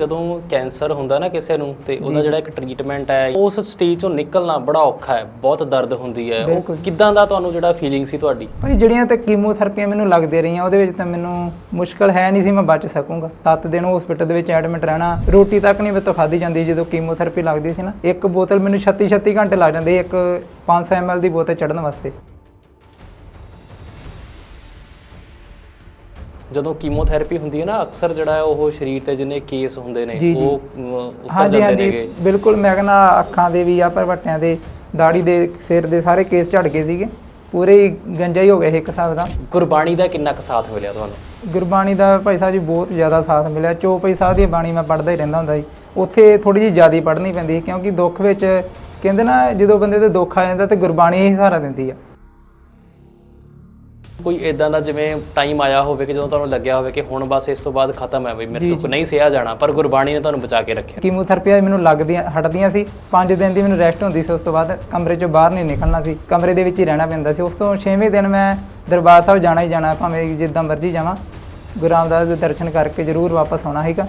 ਜਦੋਂ ਕੈਂਸਰ ਹੁੰਦਾ ਨਾ ਕਿਸੇ ਨੂੰ ਤੇ ਉਹਦਾ ਜਿਹੜਾ ਇੱਕ ਟ੍ਰੀਟਮੈਂਟ ਹੈ ਉਸ ਸਟੇਜ ਚੋਂ ਨਿਕਲਣਾ ਬੜਾ ਔਖਾ ਹੈ ਬਹੁਤ ਦਰਦ ਹੁੰਦੀ ਹੈ। ਉਹ ਬਿਲਕੁਲ। ਕਿੱਦਾਂ ਦਾ ਤੁਹਾਨੂੰ ਜਿਹੜਾ ਫੀਲਿੰਗ ਸੀ ਤੁਹਾਡੀ? ਭਾਈ ਜਿਹੜੀਆਂ ਤੇ ਕੀਮੋਥੈਰੇਪੀਆਂ ਮੈਨੂੰ ਲੱਗਦੇ ਰਹੀਆਂ ਉਹਦੇ ਵਿੱਚ ਤਾਂ ਮੈਨੂੰ ਮੁਸ਼ਕਲ ਹੈ ਨਹੀਂ ਸੀ ਮੈਂ ਬਚ ਸਕੂੰਗਾ। 7 ਦਿਨ ਹਸਪੀਟਲ ਦੇ ਵਿੱਚ ਐਡਮਿਟ ਰਹਿਣਾ ਰੋਟੀ ਤੱਕ ਨਹੀਂ ਮੇਰੇ ਤੋਂ ਖਾਧੀ ਜਾਂਦੀ ਜਦੋਂ ਕੀਮੋਥੈਰੇਪੀ ਲੱਗਦੀ ਸੀ ਨਾ। ਇੱਕ ਬੋਤਲ ਮੈਨੂੰ 36 36 ਘੰਟੇ ਲੱਗ ਜਾਂਦੇ ਇੱਕ 500 ml ਦੀ ਬੋਤਲ ਚੜਨ ਵਾਸਤੇ। ਜਦੋਂ ਕੀਮੋਥੈਰੇਪੀ ਹੁੰਦੀ ਹੈ ਨਾ ਅਕਸਰ ਜਿਹੜਾ ਉਹ ਸਰੀਰ ਤੇ ਜਿੰਨੇ ਕੇਸ ਹੁੰਦੇ ਨੇ। ਉਹ ਉਤਰ ਜਾਂਦੇ ਨੇਗੇ। ਬਿਲਕੁਲ ਮੈਂ ਕਹਿੰਦਾ ਅੱਖਾਂ ਦੇ ਵੀ ਆ ਭਰਵੱਟਿਆਂ ਦੇ ਦਾੜੀ ਦੇ ਸਿਰ ਦੇ ਸਾਰੇ ਕੇਸ ਝੜ ਗਏ ਸੀਗੇ। ਪੂਰੇ ਹੀ ਗੰਜਾ ਹੀ ਹੋ ਗਿਆ ਇੱਕ ਹਿਸਾਬ ਦਾ। ਗੁਰਬਾਣੀ ਦਾ ਕਿੰਨਾ ਕੁ ਸਾਥ ਮਿਲਿਆ ਤੁਹਾਨੂੰ? ਗੁਰਬਾਣੀ ਦਾ ਭਾਈ ਸਾਹਿਬ ਜੀ ਬਹੁਤ ਜ਼ਿਆਦਾ ਸਾਥ ਮਿਲਿਆ। ਚੋਪਈ ਸਾਹਿਬ ਦੀ ਬਾਣੀ ਮੈਂ ਪੜ੍ਹਦਾ ਹੀ ਰਹਿੰਦਾ ਹੁੰਦਾ ਸੀ। ਉੱਥੇ ਥੋੜੀ ਜਿਹੀ ਜ਼ਿਆਦਾ ਪੜ੍ਹਨੀ ਪੈਂਦੀ ਕਿਉਂਕਿ ਦੁੱਖ ਵਿੱਚ ਕਹਿੰਦੇ ਨਾ ਜਦੋਂ ਬੰਦੇ ਤੇ ਦੁੱਖ ਆ ਜਾਂਦਾ ਤੇ ਗੁਰਬਾਣੀ ਹੀ ਸਹਾਰਾ ਦਿੰਦੀ ਆ। ਕੋਈ ਇਦਾਂ ਦਾ ਜਿਵੇਂ ਟਾਈਮ ਆਇਆ ਹੋਵੇ ਕਿ ਜਦੋਂ ਤੁਹਾਨੂੰ ਲੱਗਿਆ ਹੋਵੇ ਕਿ ਹੁਣ ਬਸ ਇਸ ਤੋਂ ਬਾਅਦ ਖਤਮ ਹੈ ਵੀ ਮੇਰੇ ਤੋਂ ਨਹੀਂ ਸਿਆ ਜਾਣਾ ਪਰ ਗੁਰਬਾਣੀ ਨੇ ਤੁਹਾਨੂੰ ਬਚਾ ਕੇ ਰੱਖਿਆ। ਕੀਮੋਥੈਰੇਪੀਆਂ ਮੈਨੂੰ ਲੱਗਦੀਆਂ ਹਟਦੀਆਂ ਸੀ। 5 ਦਿਨ ਦੀ ਮੈਨੂੰ ਰੈਸਟ ਹੁੰਦੀ ਸੀ ਉਸ ਤੋਂ ਬਾਅਦ ਕਮਰੇ ਚੋਂ ਬਾਹਰ ਨਹੀਂ ਨਿਕਲਣਾ ਸੀ। ਕਮਰੇ ਦੇ ਵਿੱਚ ਹੀ ਰਹਿਣਾ ਪੈਂਦਾ ਸੀ। ਉਸ ਤੋਂ 6ਵੇਂ ਦਿਨ ਮੈਂ ਦਰਬਾਰ ਸਾਹਿਬ ਜਾਣਾ ਹੀ ਜਾਣਾ ਭਾਵੇਂ ਜਿੱਦਾਂ ਮਰਜ਼ੀ ਜਾਵਾਂ। ਗੁਰੂ ਰਾਮਦਾਸ ਦੇ ਦਰਸ਼ਨ ਕਰਕੇ ਜ਼ਰੂਰ ਵਾਪਸ ਆਉਣਾ ਹੈਗਾ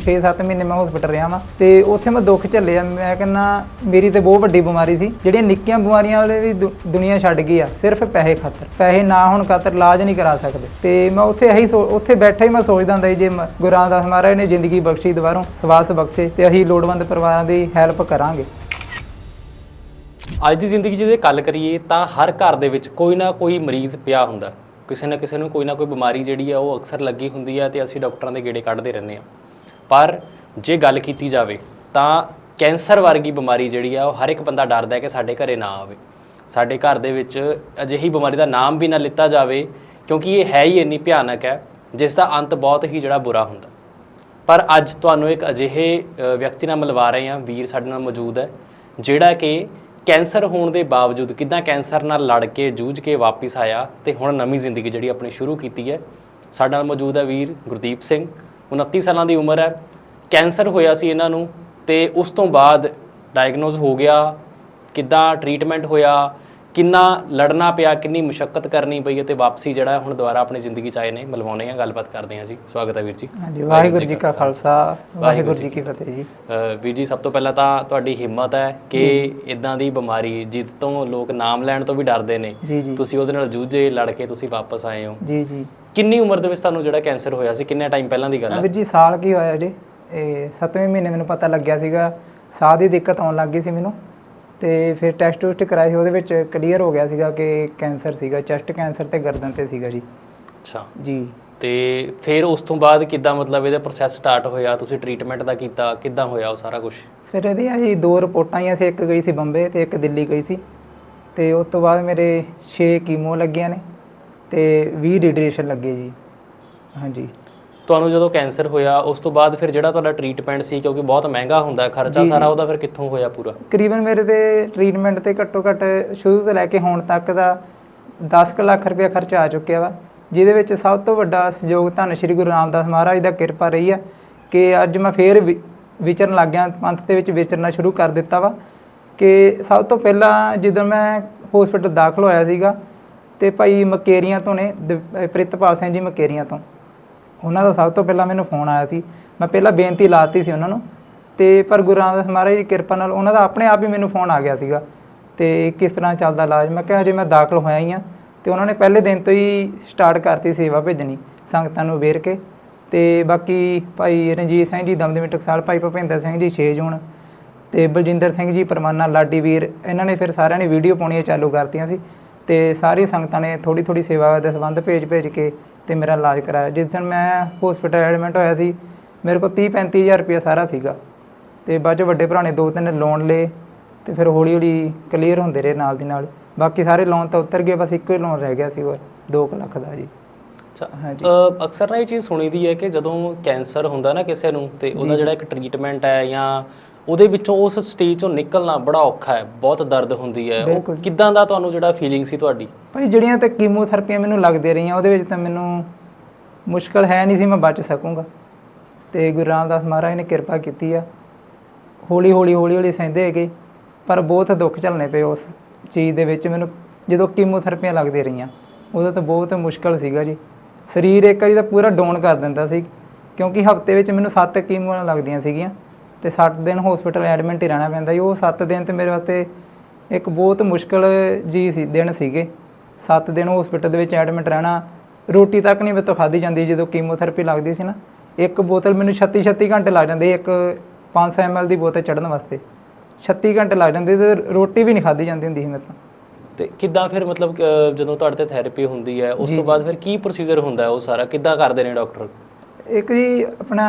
6-7 ਮਹੀਨੇ ਮੈਂ ਹਸਪੀਟਲ ਰਿਹਾ ਵਾਂ ਤੇ ਉੱਥੇ ਮੈਂ ਦੁੱਖ ਝੱਲਿਆ ਮੈਂ ਕਹਿੰਦਾ, ਮੇਰੀ ਤੇ ਬਹੁਤ ਵੱਡੀ ਬਿਮਾਰੀ ਸੀ। ਜਿਹੜੀਆਂ ਨਿੱਕੀਆਂ ਬਿਮਾਰੀਆਂ ਵਾਲੇ ਵੀ ਦੁ- ਦੁਨੀਆ ਛੱਡ ਗਈ ਆ, ਸਿਰਫ ਪੈਸੇ ਖਾਤਰ। ਪੈਸੇ ਨਾ ਹੋਣ ਖਾਤਰ ਇਲਾਜ ਨਹੀਂ ਕਰਾ ਸਕਦੇ। ਤੇ ਮੈਂ ਉੱਥੇ ਇਹੀ ਸੋ- ਉੱਥੇ ਬੈਠਾ ਹੀ ਮੈਂ ਸੋਚਦਾ ਹੁੰਦਾ ਸੀ, ਜੇ ਮ- ਗੁਰੂ ਰਾਮਦਾਸ ਮਹਾਰਾਜ ਨੇ ਜ਼ਿੰਦਗੀ ਬਖਸ਼ੀ ਦੁਬਾਰੋਂ, ਸਵਾਸ ਬਖਸ਼ੇ ਤੇ ਅਸੀਂ ਲੋੜਵੰਦ ਪਰਿਵਾਰਾਂ ਦੀ ਹੈਲਪ ਕਰਾਂਗੇ। ਅੱਜ ਦੀ ਜ਼ਿੰਦਗੀ 'ਚ ਜੇ ਗੱਲ ਕਰੀਏ ਤਾਂ ਹਰ ਘਰ ਦੇ ਵਿੱਚ ਕੋਈ ਨਾ ਕੋਈ ਮਰੀਜ਼ ਪਿਆ ਹੁੰਦਾ। ਕਿਸੇ ਨਾ ਕਿਸੇ ਨੂੰ ਕੋਈ ਨਾ ਕੋਈ ਬਿਮਾਰੀ ਜਿਹੜੀ ਆ, ਉਹ ਅਕਸਰ ਲੱਗੀ ਹੁੰਦੀ ਆ ਤੇ ਅਸੀਂ ਡਾਕਟਰਾਂ ਦੇ ਗੇੜੇ ਕੱਢਦੇ ਰਹਿੰਦੇ ਆ। ਪਰ ਜੇ ਗੱਲ ਕੀਤੀ ਜਾਵੇ ਤਾਂ ਕੈਂਸਰ ਵਰਗੀ ਬਿਮਾਰੀ ਜਿਹੜੀ ਆ, ਉਹ ਹਰ ਇੱਕ ਬੰਦਾ ਡਰਦਾ ਹੈ ਕਿ ਸਾਡੇ ਘਰੇ ਨਾ ਆਵੇ। ਸਾਡੇ ਘਰ ਦੇ ਵਿੱਚ ਅਜਿਹੀ ਬਿਮਾਰੀ ਦਾ ਨਾਮ ਵੀ ਨਾ ਲਿੱਤਾ ਜਾਵੇ, ਕਿਉਂਕਿ ਇਹ ਹੈ ਹੀ ਇੰਨੀ ਭਿਆਨਕ ਹੈ, ਜਿਸ ਦਾ ਅੰਤ ਬਹੁਤ ਹੀ ਜਿਹੜਾ ਬੁਰਾ ਹੁੰਦਾ। ਪਰ ਅੱਜ ਤੁਹਾਨੂੰ ਇੱਕ ਅਜਿਹੇ ਵਿਅਕਤੀ ਨਾਲ ਮਿਲਵਾ ਰਹੇ ਹਾਂ, ਵੀਰ ਸਾਡੇ ਨਾਲ ਮੌਜੂਦ ਹੈ, ਜਿਹੜਾ ਕਿ ਕੈਂਸਰ ਹੋਣ ਦੇ ਬਾਵਜੂਦ ਕਿਦਾਂ ਕੈਂਸਰ ਨਾਲ ਲੜ ਕੇ, ਜੂਝ ਕੇ ਵਾਪਸ ਆਇਆ ਤੇ ਹੁਣ ਨਵੀਂ ਜ਼ਿੰਦਗੀ ਜਿਹੜੀ ਆਪਣੀ ਸ਼ੁਰੂ ਕੀਤੀ ਹੈ। ਸਾਡੇ ਨਾਲ ਮੌਜੂਦ ਹੈ ਵੀਰ ਗੁਰਦੀਪ ਸਿੰਘ। 29 ਸਾਲਾਂ ਦੀ ਉਮਰ ਹੈ। ਕੈਂਸਰ ਹੋਇਆ ਸੀ ਇਹਨਾਂ ਨੂੰ ਤੇ ਉਸ ਤੋਂ ਬਾਅਦ ਡਾਇਗਨੋਸ ਹੋ ਗਿਆ। ਕਿੱਦਾਂ ਟ੍ਰੀਟਮੈਂਟ ਹੋਇਆ ਕਿੰਨਾ ਲੜਨਾ ਪਿਆ ਕਿੰਨੀ ਮੁਸ਼ਕਲ ਕਰਨੀ ਪਈ ਅਤੇ ਵਾਪਸੀ ਜਿਹੜਾ ਹੁਣ ਦੁਬਾਰਾ ਆਪਣੀ ਜ਼ਿੰਦਗੀ ਚ ਆਏ ਨੇ। ਮਿਲਵਾਉਣੇ ਆ ਗੱਲਬਾਤ ਕਰਦੇ ਹਾਂ ਜੀ। ਸਵਾਗਤ ਹੈ ਵੀਰ ਜੀ। ਹਾਂਜੀ ਵਾਹਿਗੁਰੂ ਜੀ ਕਾ ਖਾਲਸਾ ਵਾਹਿਗੁਰੂ ਜੀ ਕੀ ਫਤਿਹ ਜੀ। ਵੀਰ ਜੀ ਸਭ ਤੋਂ ਪਹਿਲਾਂ ਤਾਂ ਤੁਹਾਡੀ ਹਿੰਮਤ ਹੈ ਕਿ ਇਦਾਂ ਦੀ ਬਿਮਾਰੀ ਜਿੱਤ ਤੋਂ ਲੋਕ ਨਾਮ ਲੈਣ ਤੋਂ ਵੀ ਡਰਦੇ ਨੇ। ਤੁਸੀਂ ਉਹਦੇ ਨਾਲ ਜੂਝੇ ਲੜ ਕੇ ਤੁਸੀਂ ਵਾਪਸ ਆਏ ਹੋ। ਜੀ ਜੀ। ਕਿੰਨੀ ਉਮਰ ਦੇ ਵਿੱਚ ਤੁਹਾਨੂੰ ਜਿਹੜਾ ਕੈਂਸਰ ਹੋਇਆ ਸੀ? ਕਿੰਨੇ ਟਾਈਮ ਪਹਿਲਾਂ ਦੀ ਗੱਲ ਹੈ ਵੀਰ ਜੀ ਸਾਲ ਕੀ ਹੋਇਆ ਜੀ? ਇਹ 7ਵੇਂ ਮਹੀਨੇ ਮੈਨੂੰ ਪਤਾ ਲੱਗਿਆ ਸੀਗਾ। ਸਾਹ ਦੀ ਦਿੱਕਤ ਆਉਣ ਲੱਗ ਗਈ ਸੀ ਮੈਨੂੰ। ਤੇ ਫਿਰ ਟੈਸਟ ਟੂਸਟ ਕਰਾਏ ਸੀ ਉਹਦੇ ਵਿੱਚ ਕਲੀਅਰ ਹੋ ਗਿਆ ਸੀਗਾ ਕਿ ਕੈਂਸਰ ਸੀਗਾ ਚੈਸਟ ਕੈਂਸਰ ਤੇ ਗਰਦਨ ਤੇ ਸੀਗਾ ਜੀ। ਅੱਛਾ। ਜੀ। ਤੇ ਫਿਰ ਉਸ ਤੋਂ ਬਾਅਦ ਕਿੱਦਾਂ ਮਤਲਬ ਇਹਦਾ ਪ੍ਰੋਸੈਸ ਸਟਾਰਟ ਹੋਇਆ? ਤੁਸੀਂ ਟ੍ਰੀਟਮੈਂਟ ਦਾ ਕੀਤਾ ਕਿੱਦਾਂ ਹੋਇਆ ਉਹ ਸਾਰਾ ਕੁਝ ਫਿਰ ਇਹਦੀਆਂ ਜੀ ਦੋ ਰਿਪੋਰਟਾਂ ਆਈਆਂ ਸੀ ਇੱਕ ਗਈ ਸੀ ਬੰਬੇ ਤੇ ਇੱਕ ਦਿੱਲੀ ਗਈ ਸੀ। ਤੇ ਉਸ ਤੋਂ ਬਾਅਦ ਮੇਰੇ 6 ਕੀਮੋ ਲੱਗੀਆਂ ਨੇ। ਤੇ 20 ਰੇਡੀਏਸ਼ਨ ਲੱਗੇ ਜੀ। ਹਾਂਜੀ। ਤੁਹਾਨੂੰ ਜਦੋਂ ਕੈਂਸਰ ਹੋਇਆ ਉਸ ਤੋਂ ਬਾਅਦ ਫਿਰ ਜਿਹੜਾ ਤੁਹਾਡਾ ਟ੍ਰੀਟਮੈਂਟ ਸੀ ਕਿਉਂਕਿ ਬਹੁਤ ਮਹਿੰਗਾ ਹੁੰਦਾ ਖਰਚਾ ਸਾਰਾ ਉਹਦਾ ਫਿਰ ਕਿੱਥੋਂ ਹੋਇਆ ਪੂਰਾ? ਤਕਰੀਬਨ ਮੇਰੇ ਤੇ ਟ੍ਰੀਟਮੈਂਟ ਤੇ ਘੱਟੋ ਘੱਟ ਸ਼ੁਰੂ ਤੋਂ ਲੈ ਕੇ ਹੁਣ ਤੱਕ ਦਾ 10 ਕੁ ਲੱਖ ਰੁਪਏ ਖਰਚਾ ਆ ਚੁੱਕਿਆ ਵਾ ਜਿਹਦੇ ਵਿੱਚ ਸਭ ਤੋਂ ਵੱਡਾ ਸਹਿਯੋਗ ਧੰਨ ਸ਼੍ਰੀ ਗੁਰੂ ਰਾਮਦਾਸ ਮਹਾਰਾਜ ਦਾ ਕਿਰਪਾ ਰਹੀ ਆ ਕਿ ਅੱਜ ਮੈਂ ਫੇਰ ਵਿਚਰਨ ਲੱਗ ਗਿਆ ਪੰਥ ਦੇ ਵਿੱਚ ਵਿਚਰਨਾ ਸ਼ੁਰੂ ਕਰ ਦਿੱਤਾ ਵਾ ਕਿ ਸਭ ਤੋਂ ਪਹਿਲਾਂ ਜਦੋਂ ਮੈਂ ਹਸਪੀਟਲ ਦਾਖਲ ਹੋਇਆ ਸੀਗਾ ਤੇ ਭਾਈ ਮਕੇਰੀਆਂ ਤੋਂ ਨੇ ਦ- ਪ੍ਰਿਤਪਾਲ ਸਿੰਘ ਜੀ ਮਕੇਰੀਆਂ ਤੋਂ। ਉਹਨਾਂ ਦਾ ਸਭ ਤੋਂ ਪਹਿਲਾਂ ਮੈਨੂੰ ਫੋਨ ਆਇਆ ਸੀ। ਮੈਂ ਪਹਿਲਾਂ ਬੇਨਤੀ ਲਾਤੀ ਸੀ ਉਹਨਾਂ ਨੂੰ। ਤੇ ਪਰ ਗੁਰੂ ਰਾਮਦਾਸ ਮਹਾਰਾਜ ਦੀ ਕਿਰਪਾ ਨਾਲ ਉਹਨਾਂ ਦਾ ਆਪਣੇ ਆਪ ਹੀ ਮੈਨੂੰ ਫੋਨ ਆ ਗਿਆ ਸੀਗਾ। ਤੇ ਕਿਸ ਤਰ੍ਹਾਂ ਚੱਲਦਾ ਇਲਾਜ? ਮੈਂ ਕਿਹਾ ਹਜੇ ਮੈਂ ਦਾਖਲ ਹੋਇਆ ਹੀ ਆ ਤੇ ਉਹਨਾਂ ਨੇ ਪਹਿਲੇ ਦਿਨ ਤੋਂ ਹੀ ਸਟਾਰਟ ਕਰਤੀ ਸੇਵਾ ਭੇਜਣੀ, ਸੰਗਤਾਂ ਨੂੰ ਵੇਰ ਕੇ। ਤੇ ਬਾਕੀ ਭਾਈ ਰਣਜੀਤ ਸਿੰਘ ਜੀ, ਦਮਦਮੀ ਟਕਸਾਲ, ਭਾਈ ਭਪਿੰਦਰ ਸਿੰਘ ਜੀ 6 ਜੂਨ ਤੇ ਬਲਜਿੰਦਰ ਸਿੰਘ ਜੀ, ਪਰਮਾਨਾ, ਲਾਡੀ ਵੀਰ, ਇਹਨਾਂ ਨੇ ਫਿਰ ਸਾਰਿਆਂ ਨੇ ਵੀਡੀਓ ਪਾਉਣੀਆਂ ਚਾਲੂ ਕਰਤੀਆਂ ਸੀ। ਤੇ ਸਾਰੀ ਸੰਗਤਾਂ ਨੇ ਥੋੜੀ ਥੋੜੀ ਸੇਵਾ ਦੇ ਸੰਬੰਧ ਭੇਜ ਭੇਜ ਕੇ ਤੇ ਮੇਰਾ ਇਲਾਜ ਕਰਾਇਆ। ਜਿਸ ਦਿਨ ਮੈਂ ਹਸਪੀਟਲ ਐਡਮਿਟ ਹੋਇਆ ਸੀ ਮੇਰੇ ਕੋਲ 30 35000 ਰੁਪਏ ਸਾਰਾ ਸੀਗਾ। ਤੇ ਬਾਅਦ 'ਚ ਵੱਡੇ ਭਰਾ ਨੇ ਦੋ ਤਿੰਨ ਲੋਨ ਲਏ ਤੇ ਫਿਰ ਹੌਲੀ ਹੌਲੀ ਕਲੀਅਰ ਹੁੰਦੇ ਰਹੇ ਨਾਲ ਦੀ ਨਾਲ। ਬਾਕੀ ਸਾਰੇ ਲੋਨ ਤਾਂ ਉਤਰ ਗਏ ਬਸ ਇੱਕੋ ਹੀ ਲੋਨ ਰਹਿ ਗਿਆ ਸੀ ਹੋਰ 2 ਲੱਖ ਦਾ ਜੀ। ਅੱਛਾ ਹਾਂਜੀ। ਅ, ਅਕਸਰ ਨਾ ਇਹ ਚੀਜ਼ ਸੁਣੀਦੀ ਹੈ ਕਿ ਜਦੋਂ ਕੈਂਸਰ ਹੁੰਦਾ ਨਾ ਕਿਸੇ ਨੂੰ ਤੇ ਉਹਦਾ ਜਿਹੜਾ ਇੱਕ ਟ੍ਰੀਟਮੈਂਟ ਹੈ ਜਾਂ ਉਹਦੇ ਵਿੱਚੋਂ ਉਸ ਸਟੇਜ ਚੋਂ ਨਿਕਲਣਾ ਬੜਾ ਔਖਾ ਹੈ ਬਹੁਤ ਦਰਦ ਹੁੰਦੀ ਹੈ। ਉਹ ਬਿਲਕੁਲ। ਕਿੱਦਾਂ ਦਾ ਤੁਹਾਨੂੰ ਜਿਹੜਾ ਫੀਲਿੰਗ ਸੀ ਤੁਹਾਡੀ? ਭਾਈ ਜਿਹੜੀਆਂ ਤੇ ਕੀਮੋਥੈਰੇਪੀਆਂ ਮੈਨੂੰ ਲੱਗਦੇ ਰਹੀਆਂ ਉਹਦੇ ਵਿੱਚ ਤਾਂ ਮੈਨੂੰ ਮੁਸ਼ਕਲ ਹੈ ਨਹੀਂ ਸੀ ਮੈਂ ਬਚ ਸਕੂੰਗਾ। ਤੇ ਗੁਰੂ ਰਾਮਦਾਸ ਮਹਾਰਾਜ ਨੇ ਕਿਰਪਾ ਕੀਤੀ ਆ। ਹੌਲੀ ਹੌਲੀ ਹੌਲੀ ਹੌਲੀ ਸਹਿੰਦੇ ਹੈਗੇ ਪਰ ਬਹੁਤ ਦੁੱਖ ਝੱਲਣੇ ਪਏ ਉਸ ਚੀਜ਼ ਦੇ ਵਿੱਚ। ਮੈਨੂੰ ਜਦੋਂ ਕੀਮੋਥੈਰੇਪੀਆਂ ਲੱਗਦੇ ਰਹੀਆਂ ਉਦੋਂ ਤਾਂ ਬਹੁਤ ਮੁਸ਼ਕਲ ਸੀਗਾ ਜੀ। ਸਰੀਰ ਇੱਕ ਵਾਰੀ ਤਾਂ ਪੂਰਾ ਡਾਊਨ ਕਰ ਦਿੰਦਾ ਸੀ ਕਿਉਂਕਿ ਹਫ਼ਤੇ ਵਿੱਚ ਮੈਨੂੰ 7 ਕੀਮੋਆਂ ਲੱਗਦੀਆਂ ਸੀਗੀਆਂ। ਤੇ 60 ਦਿਨ ਹਸਪੀਟਲ ਐਡਮਿਟ ਹੀ ਰਹਿਣਾ ਪੈਂਦਾ ਸੀ ਉਹ 7 ਦਿਨ ਤੇ ਮੇਰੇ ਵਾਸਤੇ ਇੱਕ ਬਹੁਤ ਮੁਸ਼ਕਲ ਜੀ ਸੀ ਦਿਨ ਸੀਗੇ। 7 ਦਿਨ ਹਸਪੀਟਲ ਦੇ ਵਿੱਚ ਐਡਮਿਟ ਰਹਿਣਾ ਰੋਟੀ ਤੱਕ ਨਹੀਂ ਮੇਰੇ ਤੋਂ ਖਾਧੀ ਜਾਂਦੀ ਜਦੋਂ ਕੀਮੋਥੈਰੇਪੀ ਲੱਗਦੀ ਸੀ ਨਾ। ਇੱਕ ਬੋਤਲ ਮੈਨੂੰ 36 36 ਘੰਟੇ ਲੱਗ ਜਾਂਦੇ ਇੱਕ 500 ml ਦੀ ਬੋਤਲ ਚੜਨ ਵਾਸਤੇ। 36 ਘੰਟੇ ਲੱਗ ਜਾਂਦੇ ਤੇ ਰੋਟੀ ਵੀ ਨਹੀਂ ਖਾਧੀ ਜਾਂਦੀ ਹੁੰਦੀ ਸੀ ਮੇਰੇ ਤੋਂ ਕਿੱਦਾਂ ਫਿਰ ਮਤਲਬ ਜਦੋਂ ਤੁਹਾਡੇ ਤੇ ਥੈਰੇਪੀ ਹੁੰਦੀ ਹੈ ਉਸ ਤੋਂ ਬਾਅਦ ਫਿਰ ਕੀ ਪ੍ਰੋਸੀਜਰ ਹੁੰਦਾ ਹੈ ਉਹ ਸਾਰਾ? ਕਿੱਦਾਂ ਕਰਦੇ ਨੇ ਡਾਕਟਰ ਇੱਕ ਜੀ ਆਪਣਾ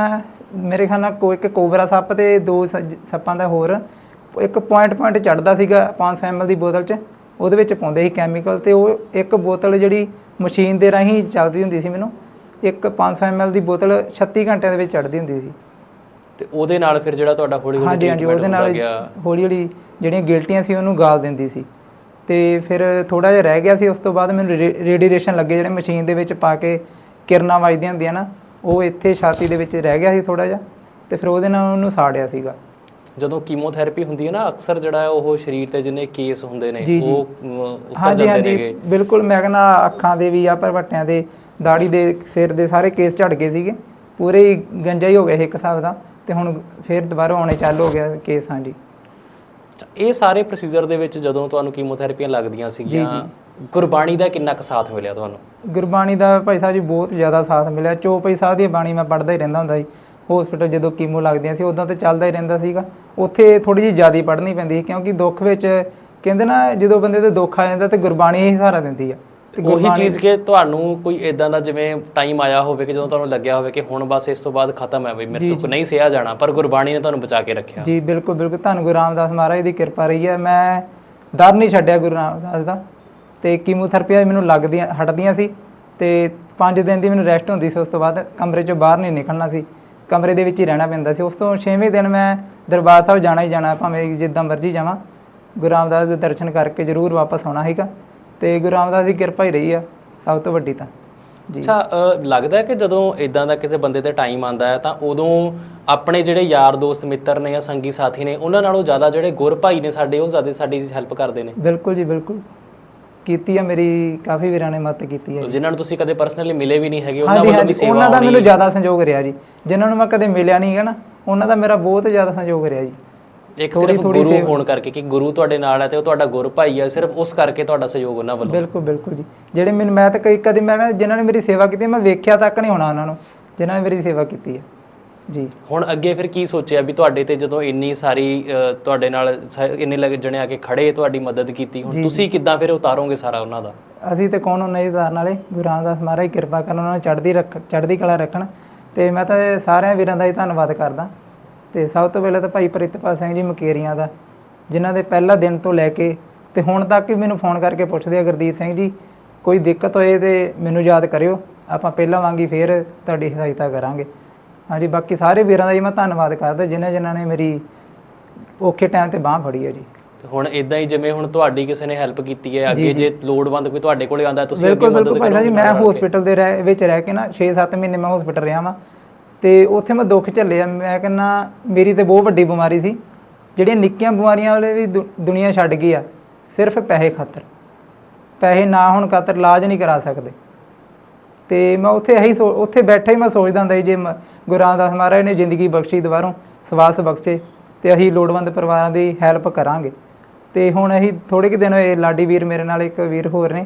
ਮੇਰੇ ਖਿਆਲ ਨਾਲ ਕੋਈ ਇੱਕ ਕੋਬਰਾ ਸੱਪ ਤੇ ਦੋ ਸ- ਸੱਪਾਂ ਦਾ ਹੋਰ। ਇੱਕ ਪੁਆਇੰਟ ਪੁਆਇੰਟ ਚੜਦਾ ਸੀਗਾ 500 ml ਦੀ ਬੋਤਲ 'ਚ। ਉਹਦੇ ਵਿੱਚ ਪਾਉਂਦੇ ਸੀ ਕੈਮੀਕਲ ਤੇ ਉਹ ਇੱਕ ਬੋਤਲ ਜਿਹੜੀ ਮਸ਼ੀਨ ਦੇ ਰਾਹੀਂ ਚੱਲਦੀ ਹੁੰਦੀ ਸੀ ਮੈਨੂੰ ਇੱਕ 500 ml ਦੀ ਬੋਤਲ 36 ਘੰਟਿਆਂ ਦੇ ਵਿੱਚ ਚੜਦੀ ਹੁੰਦੀ ਸੀ। ਤੇ ਉਹਦੇ ਨਾਲ ਫਿਰ ਜਿਹੜਾ ਤੁਹਾਡਾ ਹੌਲੀ ਹੌਲੀ ਹਾਂਜੀ ਹਾਂਜੀ treatment ਉਹਦੇ ਹੁੰਦਾ ਨਾਲ ਗਿਆ। ਹੌਲੀ ਹੌਲੀ ਜਿਹੜੀਆਂ ਗਿਲਟੀਆਂ ਸੀ ਉਹਨੂੰ ਗਾਲ ਦਿੰਦੀ ਸੀ। ਤੇ ਫਿਰ ਥੋੜਾ ਜਿਹਾ ਰਹਿ ਗਿਆ ਸੀ ਉਸ ਤੋਂ ਬਾਅਦ ਮੈਨੂੰ ਰੇਡੀਏਸ਼ਨ ਲੱਗੇ ਜਿਹੜੇ ਮਸ਼ੀਨ ਦੇ ਵਿੱਚ ਪਾ ਕੇ ਕਿਰਨਾਂ ਵੱਜਦੀਆਂ ਹੁੰਦੀਆਂ ਨਾ। ਉਹ ਇੱਥੇ ਛਾਤੀ ਦੇ ਵਿੱਚ ਰਹਿ ਗਿਆ ਸੀ ਥੋੜਾ ਜਿਹਾ ਤੇ ਫਿਰ ਉਹਦੇ ਨਾਲ ਉਹਨੂੰ ਸਾੜਿਆ ਸੀਗਾ। ਜਦੋਂ ਕੀਮੋਥੈਰੇਪੀ ਹੁੰਦੀ ਹੈ ਨਾ ਅਕਸਰ ਜਿਹੜਾ ਹੈ ਉਹ ਸਰੀਰ ਤੇ ਜਿੰਨੇ ਕੇਸ ਹੁੰਦੇ ਨੇ। ਉਹ ਉੱਤਰ ਜਾਂਦੇ ਨੇਗੇ। ਬਿਲਕੁਲ ਮੈਂ ਕਹਿੰਦਾ ਅੱਖਾਂ ਦੇ ਵੀ ਆ ਭਰਵੱਟਿਆਂ ਦੇ ਦਾੜੀ ਦੇ ਸਿਰ ਦੇ ਸਾਰੇ ਕੇਸ ਝੜ ਗਏ ਸੀਗੇ। ਪੂਰੇ ਗੰਜਾ ਹੀ ਹੋ ਗਿਆ ਸੀ ਇੱਕ ਹਿਸਾਬ ਦਾ ਤੇ ਹੁਣ ਫਿਰ ਦੁਬਾਰਾ ਆਉਣੇ ਚਾਲੂ ਹੋ ਗਿਆ ਕੇਸ ਹਾਂਜੀ। ਇਹ ਸਾਰੇ ਪ੍ਰੋਸੀਜਰ ਦੇ ਵਿੱਚ ਜਦੋਂ ਤੁਹਾਨੂੰ ਕੀਮੋਥੈਰੇਪੀਆਂ ਲੱਗਦੀਆਂ ਸੀਗੀਆਂ ਗੁਰਬਾਣੀ ਦਾ ਕਿੰਨਾ ਕੁ ਸਾਥ ਮਿਲਿਆ ਤੁਹਾਨੂੰ? ਗੁਰਬਾਣੀ ਦਾ ਭਾਈ ਸਾਹਿਬ ਜੀ ਬਹੁਤ ਜ਼ਿਆਦਾ ਸਾਥ ਮਿਲਿਆ। ਚੌਪਈ ਸਾਹਿਬ ਦੀ ਬਾਣੀ ਮੈਂ ਪੜ੍ਹਦਾ ਹੀ ਰਹਿੰਦਾ ਹੁੰਦਾ ਸੀ। ਹਸਪੀਟਲ ਜਦੋਂ ਕੀਮੋ ਲੱਗਦੀਆਂ ਸੀ ਉਦੋਂ ਤਾਂ ਚੱਲਦਾ ਹੀ ਰਹਿੰਦਾ ਸੀਗਾ। ਉੱਥੇ ਥੋੜੀ ਜਿਹੀ ਜ਼ਿਆਦਾ ਪੜ੍ਹਨੀ ਪੈਂਦੀ ਸੀ ਕਿਉਂਕਿ ਦੁੱਖ ਵਿੱਚ ਕਹਿੰਦੇ ਨਾ ਜਦੋਂ ਬੰਦੇ ਤੇ ਦੁੱਖ ਆ ਜਾਂਦਾ ਤੇ ਗੁਰਬਾਣੀ ਹੀ ਸਹਾਰਾ ਦਿੰਦੀ ਆ। ਉਹੀ ਚੀਜ਼ ਕਿ ਤੁਹਾਨੂੰ ਕੋਈ ਇਦਾਂ ਦਾ ਜਿਵੇਂ ਟਾਈਮ ਆਇਆ ਹੋਵੇ ਕਿ ਜਦੋਂ ਤੁਹਾਨੂੰ ਲੱਗਿਆ ਹੋਵੇ ਕਿ ਹੁਣ ਬਸ ਇਸ ਤੋਂ ਬਾਅਦ ਖਤਮ ਹੈ ਬਈ ਮੇਰੇ ਤੋਂ ਨਹੀਂ ਸਿਆ ਜਾਣਾ ਪਰ ਗੁਰਬਾਣੀ ਨੇ ਤੁਹਾਨੂੰ ਬਚਾ ਕੇ ਰੱਖਿਆ। ਜੀ ਬਿਲਕੁਲ ਬਿਲਕੁਲ। ਧੰਨ ਗੁਰੂ ਰਾਮਦਾਸ ਮਹਾਰਾਜ ਦੀ ਕਿਰਪਾ ਰਹੀ ਹੈ। ਮੈਂ ਡਰ ਨਹੀਂ ਛੱਡਿਆ ਗੁਰੂ ਰਾਮਦਾਸ ਦਾ। ਤੇ ਕੀਮੋਥੈਰੇਪੀਆਂ ਮੈਨੂੰ ਲੱਗਦੀਆਂ ਹਟਦੀਆਂ ਸੀ। ਤੇ 5 ਦਿਨ ਦੀ ਮੈਨੂੰ ਰੈਸਟ ਹੁੰਦੀ ਸੀ ਉਸ ਤੋਂ ਬਾਅਦ ਕਮਰੇ ਚੋਂ ਬਾਹਰ ਨਹੀਂ ਨਿਕਲਣਾ ਸੀ। ਕਮਰੇ ਦੇ ਵਿੱਚ ਹੀ ਰਹਿਣਾ ਪੈਂਦਾ ਸੀ। ਉਸ ਤੋਂ 6ਵੇਂ ਦਿਨ ਮੈਂ ਦਰਬਾਰ ਸਾਹਿਬ ਜਾਣਾ ਹੀ ਜਾਣਾ ਭਾਵੇਂ ਜਿੱਦਾਂ ਮਰਜ਼ੀ ਜਾਵਾਂ। ਗੁਰੂ ਰਾਮਦਾਸ ਦੇ ਦਰਸ਼ਨ ਕਰਕੇ ਜ਼ਰੂਰ ਵਾਪਸ ਆਉਣਾ ਹੈਗਾ ਤੇ ਗੁਰੂ ਰਾਮਦਾਸ ਦੀ ਕਿਰਪਾ ਹੀ ਰਹੀ ਆ ਸਭ ਤੋਂ ਵੱਡੀ ਤਾਂ। ਜੀ। ਅੱਛਾ ਲੱਗਦਾ ਹੈ ਕਿ ਜਦੋਂ ਇਦਾਂ ਦਾ ਕਿਸੇ ਬੰਦੇ ਤੇ ਟਾਈਮ ਆਂਦਾ ਹੈ ਤਾਂ ਉਦੋਂ ਆਪਣੇ ਜਿਹੜੇ ਯਾਰ ਦੋਸਤ ਮਿੱਤਰ ਨੇ ਜਾਂ ਸੰਗੀ ਸਾਥੀ ਨੇ ਉਹਨਾਂ ਨਾਲੋਂ ਜ਼ਿਆਦਾ ਜਿਹੜੇ ਗੁਰ ਭਾਈ ਨੇ ਸਾਡੇ ਉਹ ਜ਼ਿਆਦਾ ਸਾਡੀ ਹੈਲਪ ਕਰਦੇ ਨੇ? ਬਿਲਕੁਲ ਜੀ ਬਿਲਕੁਲ। ਕੀਤੀ ਆ ਮੇਰੀ ਕਾਫੀ ਵੀਰਾਂ ਨੇ ਮਦਦ ਕੀਤੀ ਹੈ ਜਿਨ੍ਹਾਂ ਨੂੰ ਤੁਸੀਂ ਕਦੇ ਪਰਸਨਲੀ ਮਿਲੇ ਵੀ ਨਹੀਂ ਹੈਗੇ ਉਹਨਾਂ ਵੱਲੋਂ ਵੀ ਸੇਵਾ ਉਹਨਾਂ ਦਾ ਮੈਨੂੰ ਜ਼ਿਆਦਾ ਸੰਯੋਗ ਰਿਹਾ ਜੀ। ਜਿਨ੍ਹਾਂ ਨੂੰ ਮੈਂ ਕਦੇ ਮਿਲਿਆ ਨਹੀਂ ਹੈਗਾ ਨਾ ਉਹਨਾਂ ਦਾ ਮੇਰਾ ਬਹੁਤ ਜ਼ਿਆਦਾ ਸੰਯੋਗ ਰਿਹਾ ਜੀ। ਇੱਕ ਸਿਰਫ ਗੁਰੂ ਹੋਣ ਕਰਕੇ ਕਿ ਗੁਰੂ ਤੁਹਾਡੇ ਨਾਲ ਹੈ ਤੇ ਉਹ ਤੁਹਾਡਾ ਗੁਰ ਭਾਈ ਹੈ ਸਿਰਫ ਉਸ ਕਰਕੇ ਤੁਹਾਡਾ ਸਹਿਯੋਗ ਉਹਨਾਂ ਵੱਲੋਂ। ਬਿਲਕੁਲ ਬਿਲਕੁਲ ਜੀ। ਜਿਹੜੇ ਮੈਨੂੰ ਮੈਂ ਤਾਂ ਕਈ ਕਦੇ ਮੈਂ ਨਾ ਜਿਨ੍ਹਾਂ ਨੇ ਮੇਰੀ ਸੇਵਾ ਕੀਤੀ ਮੈਂ ਵੇਖਿਆ ਤੱਕ ਨਹੀਂ ਹੋਣਾ ਉਹਨਾਂ ਨੂੰ ਜਿਨ੍ਹਾਂ ਨੇ ਮੇਰੀ ਸੇਵਾ ਕੀਤੀ ਹੈ। ਜੀ। ਹੁਣ ਅੱਗੇ ਫਿਰ ਕੀ ਸੋਚਿਆ ਵੀ ਤੁਹਾਡੇ ਤੇ ਜਦੋਂ ਇੰਨੀ ਸਾਰੀ ਅ, ਤੁਹਾਡੇ ਨਾਲ ਸ- ਇੰਨੇ ਲੱਗ ਜਣੇ ਆ ਕੇ ਖੜੇ ਤੁਹਾਡੀ ਮਦਦ ਕੀਤੀ ਹੁਣ ਤੁਸੀਂ ਕਿੱਦਾਂ ਫਿਰ ਉਤਾਰੋਗੇ ਸਾਰਾ ਉਹਨਾਂ ਦਾ? ਅਸੀਂ ਤੇ ਕੌਣ ਉਹਨਾਂ ਦੀ ਧਾਰਨ ਵਾਲੇ? ਗੁਰੂ ਰਾਮਦਾਸ ਮਹਾਰਾਜ ਕਿਰਪਾ ਕਰਨ ਉਹਨਾਂ ਨੂੰ ਚੜ੍ਹਦੀ ਰੱਖ ਚੜ੍ਹਦੀ ਕਲਾ ਰੱਖਣ। ਤੇ ਮੈਂ ਤਾਂ ਸਾਰਿਆਂ ਵੀਰਾਂ ਦਾ ਹੀ ਧੰਨਵਾਦ ਕਰਦਾ। ਤੇ ਸਭ ਤੋਂ ਪਹਿਲਾਂ ਤਾਂ ਭਾਈ ਪ੍ਰਿਤਪਾਲ ਸਿੰਘ ਜੀ ਮਕੇਰੀਆਂ ਦਾ ਜਿਨ੍ਹਾਂ ਦੇ ਪਹਿਲਾ ਦਿਨ ਤੋਂ ਲੈ ਕੇ ਤੇ ਹੁਣ ਤੱਕ ਵੀ ਮੈਨੂੰ ਫੋਨ ਕਰਕੇ ਪੁੱਛਦੇ ਆ ਗੁਰਦੀਪ ਸਿੰਘ ਜੀ ਕੋਈ ਦਿੱਕਤ ਹੋਏ ਤੇ ਮੈਨੂੰ ਯਾਦ ਕਰਿਓ ਆਪਾਂ ਪਹਿਲਾਂ ਵਾਂਗੀ ਫੇਰ ਤੁਹਾਡੀ ਸਹਾਇਤਾ ਕਰਾਂਗੇ। ਹਾਂਜੀ ਬਾਕੀ ਸਾਰੇ ਵੀਰਾਂ ਦਾ ਜੀ ਮੈਂ ਧੰਨਵਾਦ ਕਰਦਾ ਜਿਨ੍ਹਾਂ ਜਿਨ੍ਹਾਂ ਨੇ ਮੇਰੀ ਔਖੇ ਟਾਈਮ ਤੇ ਬਾਹ ਫੜੀ ਹੈ ਜੀ। ਹੁਣ ਇਦਾਂ ਹੀ ਜਿਵੇਂ ਹੁਣ ਤੁਹਾਡੀ ਕਿਸੇ ਨੇ ਹੈਲਪ ਕੀਤੀ ਹੈ ਅੱਗੇ ਜੇ ਲੋੜਵੰਦ ਕੋਈ ਤੁਹਾਡੇ ਕੋਲੇ ਆਂਦਾ ਤੁਸੀਂ ਅੱਗੇ ਮਦਦ ਬਿਲਕੁਲ ਭਾਈ ਸਾਹਿਬ ਜੀ ਮੈਂ ਹਸਪੀਟਲ ਦੇ ਰਹਿ- ਵਿੱਚ ਰਹਿ ਕੇ ਨਾ 6-7 ਮਹੀਨੇ ਮੈਂ ਹਸਪੀਟਲ ਰਿਹਾ ਵਾਂ। ਤੇ ਉੱਥੇ ਮੈਂ ਦੁੱਖ ਝੱਲਿਆ ਮੈਂ ਕਹਿੰਦਾ, ਮੇਰੀ ਤੇ ਬਹੁਤ ਵੱਡੀ ਬਿਮਾਰੀ ਸੀ। ਜਿਹੜੀਆਂ ਨਿੱਕੀਆਂ ਬਿਮਾਰੀਆਂ ਵਾਲੇ ਵੀ ਦੁ- ਦੁਨੀਆ ਛੱਡ ਗਈ ਆ, ਸਿਰਫ ਪੈਸੇ ਖਾਤਰ। ਪੈਸੇ ਨਾ ਹੋਣ ਖਾਤਰ ਇਲਾਜ ਨਹੀਂ ਕਰਾ ਸਕਦੇ। ਤੇ ਮੈਂ ਉੱਥੇ ਇਹੀ ਸੋ- ਉੱਥੇ ਬੈਠਾ ਹੀ ਮੈਂ ਸੋਚਦਾ ਹੁੰਦਾ ਸੀ, ਜੇ ਮ- ਗੁਰੂ ਰਾਮਦਾਸ ਮਹਾਰਾਜ ਨੇ ਜ਼ਿੰਦਗੀ ਬਖਸ਼ੀ ਦੁਬਾਰੋਂ ਸਵਾਸ ਬਖਸ਼ੇ, ਤੇ ਅਸੀਂ ਲੋੜਵੰਦ ਪਰਿਵਾਰਾਂ ਦੀ ਹੈਲਪ ਕਰਾਂਗੇ। ਤੇ ਹੁਣ ਅਸੀਂ ਥੋੜੇ ਕੁ ਦਿਨ ਹੋਏ, ਲਾਡੀ ਵੀਰ ਮੇਰੇ ਨਾਲ ਇੱਕ ਵੀਰ ਹੋਰ ਨੇ,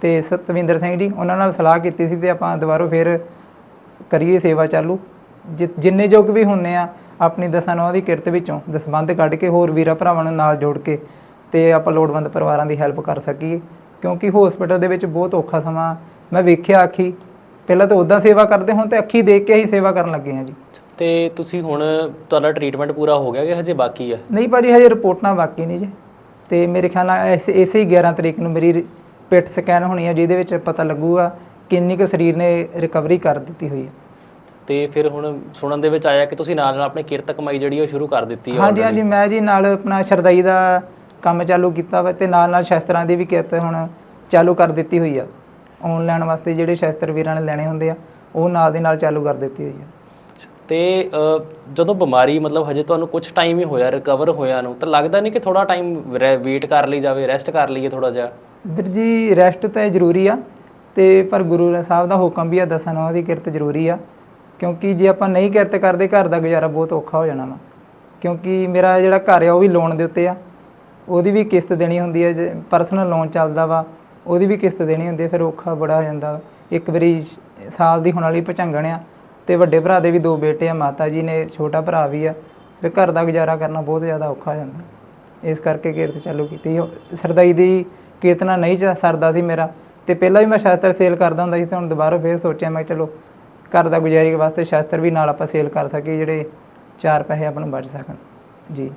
ਤੇ ਸਤਵਿੰਦਰ ਸਿੰਘ ਜੀ, ਉਹਨਾਂ ਨਾਲ ਸਲਾਹ ਕੀਤੀ ਸੀ ਤੇ ਆਪਾਂ ਦੁਬਾਰਾ ਫਿਰ ਕਰੀਏ ਸੇਵਾ ਚਾਲੂ ਜਿ- ਜਿੰਨੇ ਯੋਗ ਵੀ ਹੁੰਨੇ ਆ ਆਪਣੀ ਦਸਾਂ ਨੌਂ ਦੀ ਕਿਰਤ ਵਿੱਚੋਂ ਦਸਬੰਧ ਕੱਢ ਕੇ ਹੋਰ ਵੀਰਾਂ ਭਰਾਵਾਂ ਨੂੰ ਨਾਲ ਜੋੜ ਕੇ ਤੇ ਆਪਾਂ ਲੋੜਵੰਦ ਪਰਿਵਾਰਾਂ ਦੀ ਹੈਲਪ ਕਰ ਸਕੀਏ। ਕਿਉਂਕਿ ਹਸਪੀਟਲ ਦੇ ਵਿੱਚ ਬਹੁਤ ਔਖਾ ਸਮਾਂ ਮੈਂ ਵੇਖਿਆ ਅੱਖੀ ਪਹਿਲਾਂ ਤਾਂ ਉਦਾਂ ਸੇਵਾ ਕਰਦੇ ਹੁਣ ਤੇ ਅੱਖੀ ਦੇਖ ਕੇ ਹੀ ਸੇਵਾ ਕਰਨ ਲੱਗੇ ਆ ਜੀ। ਤੇ ਤੁਸੀਂ ਹੁਣ ਤੁਹਾਡਾ ਟ੍ਰੀਟਮੈਂਟ ਪੂਰਾ ਹੋ ਗਿਆ ਕਿ ਹਜੇ ਬਾਕੀ ਹੈ ਨਹੀਂ ਭਾਜੀ ਹਜੇ ਰਿਪੋਰਟਾਂ ਬਾਕੀ ਨਹੀਂ ਜੀ। ਤੇ ਮੇਰੇ ਖਿਆਲ ਨਾਲ ਇਸ- ਇਸੇ ਹੀ 11 ਤਰੀਕ ਨੂੰ ਮੇਰੀ ਰ- ਪਿੱਠ ਸਕੈਨ ਹੋਣੀ ਹੈ ਜਿਹਦੇ ਵਿੱਚ ਪਤਾ ਲੱਗੂਗਾ ਕਿੰਨੀ ਕੁ ਸਰੀਰ ਨੇ ਰਿਕਵਰੀ ਕਰ ਦਿੱਤੀ ਹੋਈ ਹੈ ਤੇ ਫਿਰ ਹੁਣ ਸੁਣਨ ਦੇ ਵਿੱਚ ਆਇਆ ਕਿ ਤੁਸੀਂ ਨਾਲ ਨਾਲ ਆਪਣੀ ਕਿਰਤ ਕਮਾਈ ਜਿਹੜੀ ਉਹ ਸ਼ੁਰੂ ਕਰ ਦਿੱਤੀ ਹੈ ਹਾਂਜੀ ਹਾਂਜੀ ਮੈਂ ਜੀ ਨਾਲ ਆਪਣਾ ਸ਼ਰਦਾਈ ਦਾ ਕੰਮ ਚਾਲੂ ਕੀਤਾ ਵਾ ਤੇ ਨਾਲ ਨਾਲ ਸ਼ਸਤਰਾਂ ਦੀ ਵੀ ਕਿਰਤ ਹੁਣ ਚਾਲੂ ਕਰ ਦਿੱਤੀ ਹੋਈ ਆ। ਆਨਲਾਈਨ ਵਾਸਤੇ ਜਿਹੜੇ ਸ਼ਸਤਰ ਵੀਰਾਂ ਨੇ ਲੈਣੇ ਹੁੰਦੇ ਆ ਉਹ ਨਾਲ ਦੇ ਨਾਲ ਚਾਲੂ ਕਰ ਦਿੱਤੀ ਹੋਈ ਆ। ਤੇ ਜਦੋਂ ਬਿਮਾਰੀ ਮਤਲਬ ਹਜੇ ਤੁਹਾਨੂੰ ਕੁਝ ਟਾਈਮ ਹੀ ਹੋਇਆ ਰਿਕਵਰ ਹੋਇਆ ਨੂੰ ਤਾਂ ਲੱਗਦਾ ਨਹੀਂ ਕਿ ਥੋੜਾ ਟਾਈਮ ਵੇਟ ਕਰ ਲਈ ਜਾਵੇ ਰੈਸਟ ਕਰ ਲਈਏ ਥੋੜਾ ਜਿਹਾ? ਵੀਰ ਜੀ ਰੈਸਟ ਤਾਂ ਜ਼ਰੂਰੀ ਆ ਤੇ ਪਰ ਗੁਰੂ ਸਾਹਿਬ ਦਾ ਹੁਕਮ ਵੀ ਆ ਦਸਾਂ ਨੌਂ ਦੀ ਕਿਰਤ ਜ਼ਰੂਰੀ ਆ। ਕਿਉਂਕਿ ਜੇ ਆਪਾਂ ਨਹੀਂ ਕਿਰਤ ਕਰਦੇ, ਘਰ ਦਾ ਗੁਜ਼ਾਰਾ ਬਹੁਤ ਔਖਾ ਹੋ ਜਾਣਾ ਵਾ। ਕਿਉਂਕਿ ਮੇਰਾ ਜਿਹੜਾ ਘਰ ਆ, ਉਹ ਵੀ ਲੋਨ ਦੇ ਉੱਤੇ ਆ। ਉਹਦੀ ਵੀ ਕਿਸ਼ਤ ਦੇਣੀ ਹੁੰਦੀ ਹੈ ਜੇ ਪਰਸਨਲ ਲੋਨ ਚੱਲਦਾ ਵਾ, ਉਹਦੀ ਵੀ ਕਿਸ਼ਤ ਦੇਣੀ ਹੁੰਦੀ ਹੈ ਫਿਰ ਔਖਾ ਬੜਾ ਹੋ ਜਾਂਦਾ। ਵਾ। ਇੱਕ ਵਾਰੀ ਸਾਲ ਦੀ ਹੋਣ ਵਾਲੀ ਭਚੰਗਣ ਆ, ਤੇ ਵੱਡੇ ਭਰਾ ਦੇ ਵੀ ਦੋ ਬੇਟੇ ਆ, ਮਾਤਾ ਜੀ ਨੇ, ਛੋਟਾ ਭਰਾ ਵੀ ਆ, ਫਿਰ ਘਰ ਦਾ ਗੁਜ਼ਾਰਾ ਕਰਨਾ ਬਹੁਤ ਜ਼ਿਆਦਾ ਔਖਾ ਹੋ ਜਾਂਦਾ। ਇਸ ਕਰਕੇ ਕਿਰਤ ਚਾਲੂ ਕੀਤੀ। ਸਰਦਾਈ ਦੀ ਕੀਰਤਨਾ ਨਹੀਂ ਸਰਦਾ ਸੀ ਮੇਰਾ, ਤੇ ਪਹਿਲਾਂ ਵੀ ਮੈਂ ਸ਼ਾਸਤਰ ਸੇਲ ਕਰਦਾ ਹੁੰਦਾ ਸੀ, ਤੇ ਹੁਣ ਦੁਬਾਰਾ ਫੇਰ ਸੋਚਿਆ, ਮੈਂ ਚਲੋ ਘਰ ਦਾ ਗੁਜ਼ਾਰੀ ਵਾਸਤੇ ਸ਼ਸਤਰ ਵੀ ਨਾਲ ਆਪਾਂ ਸੇਲ ਕਰ ਸਕੀਏ, ਜਿਹੜੇ ਚਾਰ ਪੈਸੇ ਆਪਾਂ ਨੂੰ ਬਚ ਸਕਣ। ਜੀ।